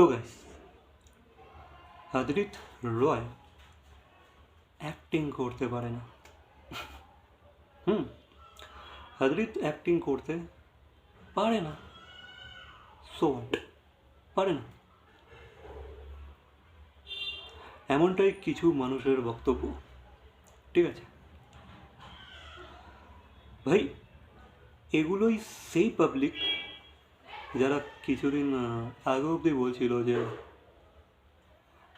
তো গাইস আদরিত রয় অ্যাক্টিং করতে পারে না। হুম আদরিত অ্যাক্টিং করতে পারে না। সো পারে না। এমনটাই কিছু মানুষের বক্তব্য। ঠিক আছে? ভাই, এগুলোই সেই পাবলিক যারা কিছুদিন আগে অবধি বলছিল যে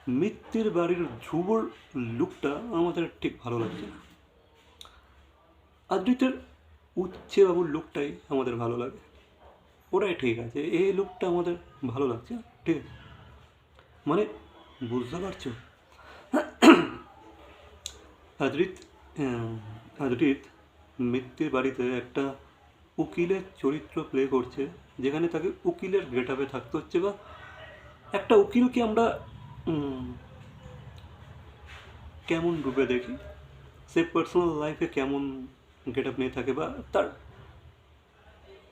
মিত্তির বাড়ির ধ্রুবর লুকটা আমাদের ঠিক ভালো লাগছে না। আদ্রিতের উচ্ছে বাবুর লুকটাই আমাদের ভালো লাগে। ওটাই ঠিক আছে, এই লুকটা আমাদের ভালো লাগছে ঠিক আছে। মানে বুঝতে পারছ? আদ্রিত আদ্রিত মিত্তির বাড়িতে একটা উকিলের চরিত্র প্লে করছে, যেখানে তাকে উকিলের গেট আপে থাকতে হচ্ছে বা একটা উকিলকে আমরা কেমন রূপে দেখি? সে পার্সোনাল লাইফে কেমন গেট আপ নিয়ে থাকে বা তার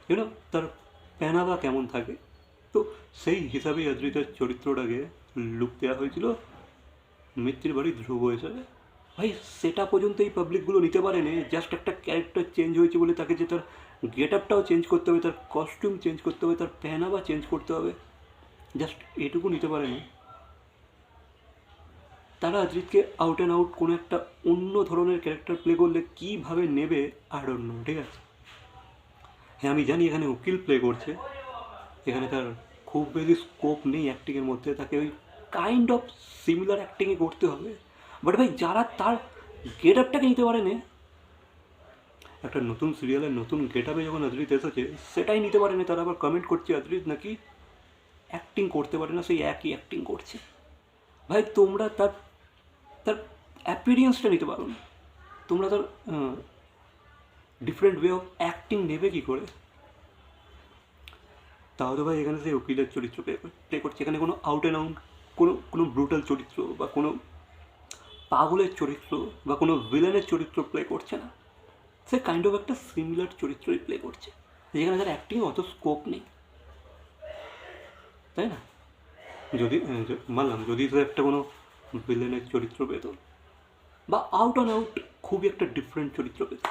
ইউনো তার প্যানাবা কেমন থাকে? তো সেই হিসাবেই অদ্রিতের চরিত্রটাকে লুক দেওয়া হয়েছিল। মিত্রির বাড়ি ধ্রুব হিসাবে ভাই সেটা পর্যন্ত এই পাবলিকগুলো নিতে পারেনি। জাস্ট একটা ক্যারেক্টার চেঞ্জ হয়েছে বলে তাকে যে তার গেট আপটাও চেঞ্জ করতে হবে, তার কস্টিউম চেঞ্জ করতে হবে, তার প্যানাবা চেঞ্জ করতে হবে। জাস্ট এটুকু নিতে পারেনি। তারা অজিতকে আউট অ্যান্ড আউট কোনো একটা অন্য ধরনের ক্যারেক্টার প্লে করলে কীভাবে নেবে? আর অন্য ঠিক আছে? হ্যাঁ আমি জানি এখানে উকিল প্লে করছে। এখানে তার খুব বেশি স্কোপ নেই অ্যাক্টিংয়ের মধ্যে। তাকে ওই কাইন্ড অফ সিমিলার অ্যাক্টিংই করতে হবে। বাট ভাই, যারা তার গেট আপটাকে নিতে পারেনি, একটা নতুন সিরিয়ালের নতুন গেট আপে যখন অদ্রিত এসেছে, সেটাই নিতে পারেনি, তারা আবার কমেন্ট করছে অদ্রিত নাকি অ্যাক্টিং করতে পারে না, সেই একই অ্যাক্টিং করছে। ভাই, তোমরা তার তার অ্যাপিরিয়েন্সটা নিতে পারো না। তোমরা তার ডিফারেন্ট ওয়ে অফ অ্যাক্টিং নেবে কী করে? তাও তো ভাই, এখানে সেই উকিলের চরিত্র প্লে করছে এখানে কোনো আউট অ্যান্ড আউট কোনো কোনো ব্রুটাল চরিত্র বা কোনো পাগলের চরিত্র বা কোনো ভিলেনের চরিত্র প্লে করছে না। সে কাইন্ড অফ একটা সিমিলার চরিত্রই প্লে করছে। যেখানে তার অ্যাক্টিং অত স্কোপ নেই। তাই না? যদি মানলাম, যদি সে একটা কোনো ভিলেনের চরিত্র পেত, বা আউট অ্যান্ড আউট খুবই একটা ডিফারেন্ট চরিত্র পেত।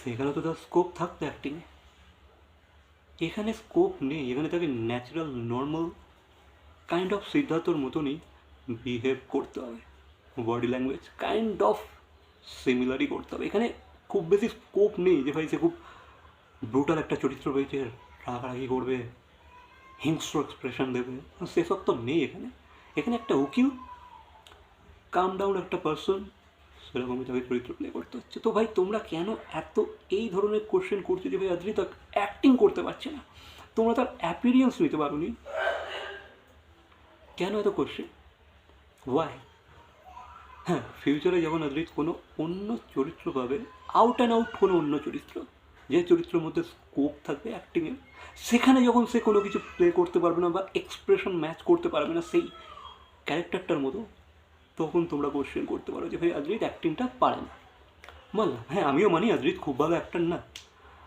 সেখানে তো তার স্কোপ থাকতো অ্যাক্টিংয়ে এখানে স্কোপ নেই, এখানে তাকে ন্যাচারাল নর্মাল কাইন্ড অফ সিদ্ধার্থর মতনই বিহেভ করতে হবে। বডি ল্যাঙ্গুয়েজ কাইন্ড অফ সিমিলারই করতে হবে। এখানে খুব বেশি স্কোপ নেই যে ভাই সে খুব ব্রুটাল একটা চরিত্র রয়েছে, রাগারাগি করবে, হিংস্র এক্সপ্রেশন দেবে। সেসব তো নেই এখানে। এখানে একটা উকিল কাম ডাউন একটা পার্সন সেরকমই তাকে চরিত্র প্লে করতে হচ্ছে। তো ভাই, তোমরা কেন এত এই ধরনের কোশ্চেন করছ যে ভাই আদ্রিতা অ্যাক্টিং করতে পারছে না? তোমরা তার অ্যাপিরিয়েন্স নিতে পারোনি। কেন এত কোশ্চেন ওয়াই হ্যাঁ ফিউচারে যখন আদ্রিত কোনো অন্য চরিত্র পাবে আউট অ্যান্ড আউট কোনো অন্য চরিত্র, যে চরিত্রের মধ্যে স্কোপ থাকবে অ্যাক্টিংয়ের সেখানে যখন সে কোনো কিছু প্লে করতে পারবে না বা এক্সপ্রেশন ম্যাচ করতে পারবে না সেই ক্যারেক্টারটার মতো, তখন তোমরা কোশ্চেন করতে পারো যে, ভাই আদ্রিত অ্যাক্টিংটা পারে না। মানলাম হ্যাঁ আমিও মানি আদ্রিত খুব ভালো অ্যাক্টার না।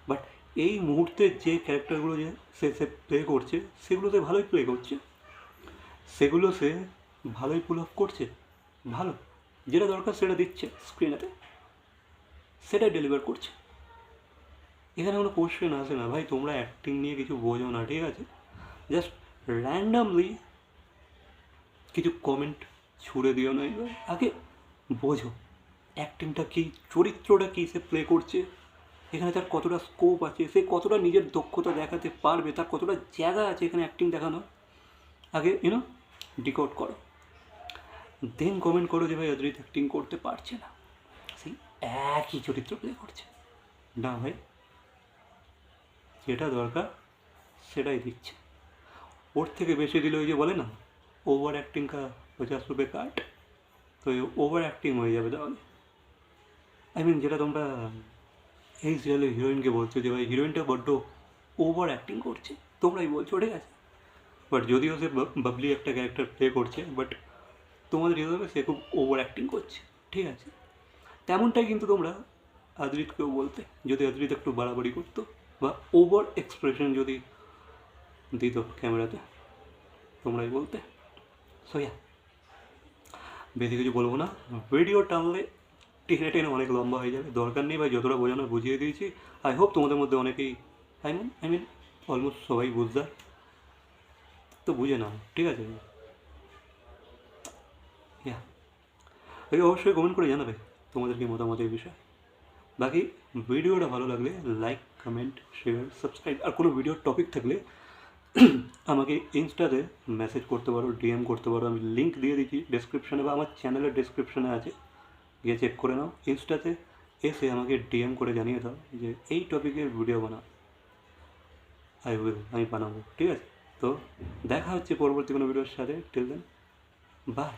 বাট এই মুহূর্তে যে ক্যারেক্টারগুলো যে সে সে প্লে করছে, সেগুলো সে ভালোই প্লে করছে। সেগুলো সে ভালোই পুল অফ করছে। ভালো? যেটা দরকার সেটা দিচ্ছে স্ক্রিনেতে সেটাই ডেলিভার করছে। এখানে কোনো কোশ্চেন আসে না। ভাই, তোমরা অ্যাক্টিং নিয়ে কিছু বোঝো না, ঠিক আছে? জাস্ট র্যান্ডামলি কিছু কমেন্ট ছুড়ে দিও না এবার। আগে বোঝো অ্যাক্টিংটা কী, চরিত্রটা কী সে প্লে করছে? এখানে তার কতটা স্কোপ আছে? সে কতটা নিজের দক্ষতা দেখাতে পারবে? তার কতটা জায়গা আছে এখানে অ্যাক্টিং দেখানো আগে ইউনো ডিকোড করো। দেন কমেন্ট করো যে ভাই অদ্রিত অ্যাক্টিং করতে পারছে না। সেই একই চরিত্র প্লে করছে। না ভাই, যেটা দরকার সেটাই দিচ্ছে। ওর থেকে বেশি দিলে ওই যে বলে না ওভার অ্যাক্টিং কা পচাশ রুপে কাট তো ওভার অ্যাক্টিং হয়ে যাবে তাহলে। আই মিন যেটা তোমরা এই সিরিয়ালের হিরোইনকে বলছো যে ভাই হিরোইনটা বড্ড ওভার অ্যাক্টিং করছে, তোমরাই বলছো, ঠিক আছে? বাট যদিও সে বাবলি একটা ক্যারেক্টার প্লে করছে বাট তোমাদের হিসাবে সে খুব ওভার অ্যাক্টিং করছে, ঠিক আছে? তেমনটাই কিন্তু তোমরা আদ্রিতকেও বলতে, যদি আদ্রিত একটু বাড়াবাড়ি করতো বা ওভার এক্সপ্রেশন যদি দিত ক্যামেরাতে তোমরাই বলতে। সোয়া বেশি কিছু বলব না। ভিডিও টানলে টেনে টেনে অনেক লম্বা হয়ে যাবে। দরকার নেই ভাই, যতটা বোঝানো বুঝিয়ে দিয়েছি। আই হোপ তোমাদের মধ্যে অনেকেই I mean I mean almost সবাই বুঝদার। তো বুঝে নাও, ঠিক আছে? ইয়া এই অবশ্যই কমেন্ট করে জানাবে তোমাদের কি মতামত এই বিষয়ে। বাকি ভিডিওটা ভালো লাগলে লাইক কমেন্ট শেয়ার সাবস্ক্রাইব আর কোনো ভিডিওর টপিক থাকলে আমাকে ইনস্টাতে মেসেজ করতে পারো ডিএম করতে পারো। আমি লিঙ্ক দিয়ে দিচ্ছি ডেসক্রিপশানে বা আমার চ্যানেলের ডেসক্রিপশানে আছে। গিয়ে চেক করে নাও। ইনস্টাতে এসে আমাকে ডিএম করে জানিয়ে দাও যে এই টপিকের ভিডিও বানাও। আই উইল আমি বানাবো। ঠিক আছে? তো দেখা হচ্ছে পরবর্তী কোনো ভিডিওর সাথে। Till then by